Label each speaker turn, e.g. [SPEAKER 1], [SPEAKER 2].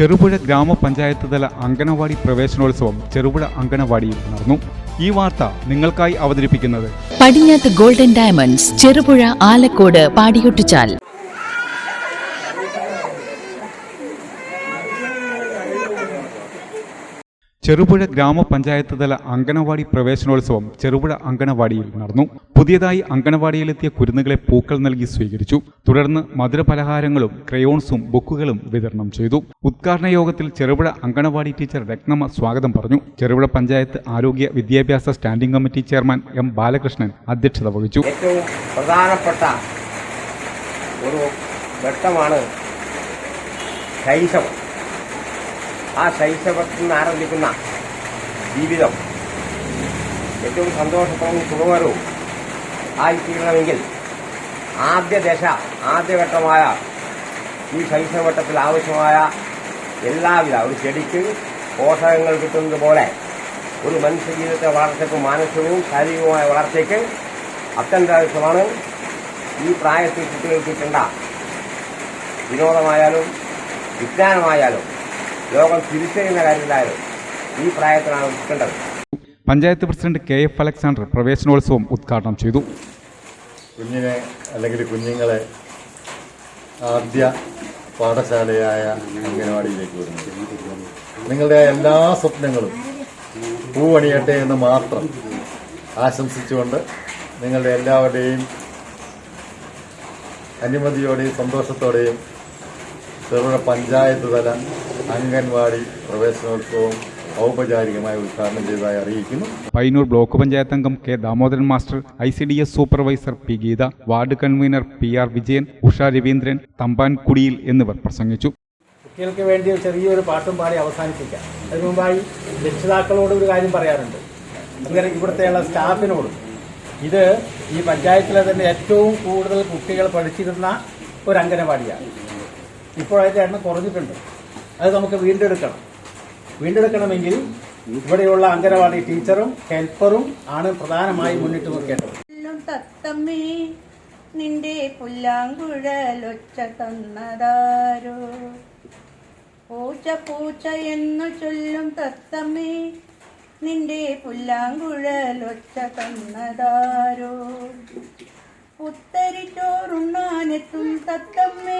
[SPEAKER 1] ചെറുപുഴ ഗ്രാമപഞ്ചായത്ത് തല അങ്കണവാടി പ്രവേശനോത്സവം ചെറുപുഴ അങ്കണവാടിയിൽ നടന്നു. ഈ വാർത്ത നിങ്ങൾക്കായി അവതരിപ്പിക്കുന്നത്.
[SPEAKER 2] പടിഞ്ഞാത്ത് ഗോൾഡൻ ഡയമണ്ട്സ് ചെറുപുഴ ആലക്കോട് പാടിയൊട്ടിച്ചാൽ
[SPEAKER 1] ചെറുപുഴ ഗ്രാമപഞ്ചായത്ത് തല അങ്കണവാടി പ്രവേശനോത്സവം ചെറുപുഴ അങ്കണവാടിയിൽ നടന്നു. പുതിയതായി അങ്കണവാടിയിലെത്തിയ കുരുന്നുകളെ പൂക്കൾ നൽകി സ്വീകരിച്ചു. തുടർന്ന് മധുരപലഹാരങ്ങളും ക്രയോൺസും ബുക്കുകളും വിതരണം ചെയ്തു. ഉദ്ഘാടന യോഗത്തിൽ ചെറുപുഴ അങ്കണവാടി ടീച്ചർ രത്നമ്മ സ്വാഗതം പറഞ്ഞു. ചെറുപുഴ പഞ്ചായത്ത് ആരോഗ്യ വിദ്യാഭ്യാസ standing committee chairman M Balakrishnan അധ്യക്ഷത വഹിച്ചു.
[SPEAKER 3] പ്രധാനപ്പെട്ട ഒരു ഘട്ടമാണ് ശൈശവം ആ ശൈശവത്തിൽ നിന്ന് ആരംഭിക്കുന്ന ജീവിതം ഏറ്റവും സന്തോഷപ്രദവും സുഖകരവും ആയിത്തീരണമെങ്കിൽ ആദ്യ ദശ ആദ്യഘട്ടമായ ഈ ശൈശവട്ടത്തിൽ ആവശ്യമായ എല്ലാവിധ ഒരു ചെടിക്ക് പോഷകങ്ങൾ കിട്ടുന്നത് പോലെ ഒരു മനുഷ്യജീവിതത്തെ വളർച്ചയ്ക്കും മാനസികവും ശാരീരികവുമായ വളർച്ചയ്ക്ക് അത്യന്താവശ്യമാണ് ഈ പ്രായത്തിൽ കുട്ടികൾക്ക് കിട്ടേണ്ട വിനോദമായാലും വിജ്ഞാനമായാലും ലോകം തിരിച്ചറിയുന്ന കാര്യത്തിലായാലും ഈ പ്രായത്തിലാണ് കിട്ടേണ്ടത്
[SPEAKER 1] panchayat president K F Alexander പ്രവേശനോത്സവം ഉദ്ഘാടനം ചെയ്തു.
[SPEAKER 4] കുഞ്ഞിനെ അല്ലെങ്കിൽ കുഞ്ഞുങ്ങളെ ആദ്യ പാഠശാലയായ അംഗനവാടിയിലേക്ക് വരുന്നത് നിങ്ങളുടെ എല്ലാ സ്വപ്നങ്ങളും പൂവണിയട്ടെ എന്ന് മാത്രം ആശംസിച്ചുകൊണ്ട് നിങ്ങളുടെ എല്ലാവരുടെയും അനുമതിയോടെയും സന്തോഷത്തോടെയും ചെറുപുഴ പഞ്ചായത്ത് തല അംഗൻവാടി പ്രവേശനോത്സവം ഔപചാരികമായി ഉദ്ഘാടനം ചെയ്തതായി അറിയിക്കുന്നു.
[SPEAKER 1] പയ്യന്നൂർ ബ്ലോക്ക് പഞ്ചായത്ത് അംഗം K Damodaran master I C D S supervisor P Geetha ward convener P R Vijayan Usha Raveendran തമ്പാൻകുടിയിൽ എന്നിവർ പ്രസംഗിച്ചു.
[SPEAKER 5] കുട്ടികൾക്ക് വേണ്ടി ഒരു ചെറിയൊരു പാട്ടും പാടി അവസാനിപ്പിക്കാം. അതിനു മുമ്പായി രക്ഷിതാക്കളോട് ഒരു കാര്യം പറയാറുണ്ട് അങ്ങനെ ഇവിടുത്തെയുള്ള സ്റ്റാഫിനോട് ഇത് ഈ പഞ്ചായത്തിലെ തന്നെ ഏറ്റവും കൂടുതൽ കുട്ടികൾ പഠിച്ചിരുന്ന ഒരു അംഗനവാടിയാണ്. ഇപ്പോഴതിന്റെ എണ്ണം കുറഞ്ഞിട്ടുണ്ട്. അത് നമുക്ക് വീണ്ടെടുക്കണം. വീണ്ടെടുക്കണമെങ്കിൽ ഇവിടെയുള്ള അംഗനവാടി ടീച്ചറും ഹെൽപ്പറും ആണ് പ്രധാനമായി മുന്നിട്ട് നിൽക്കേണ്ടത്.
[SPEAKER 6] തത്തമ്മേ നിന്റെ പുല്ലാങ്കുഴലൊച്ച തന്നതാരോ? പൂച്ച പൂച്ച എന്നു ചൊല്ലും തത്തമ്മേ നിന്റെ പുല്ലാങ്കുഴലൊച്ച തന്നതാരോ? പുത്തരി ചോറുണ്ണാനെത്തും തത്തമ്മേ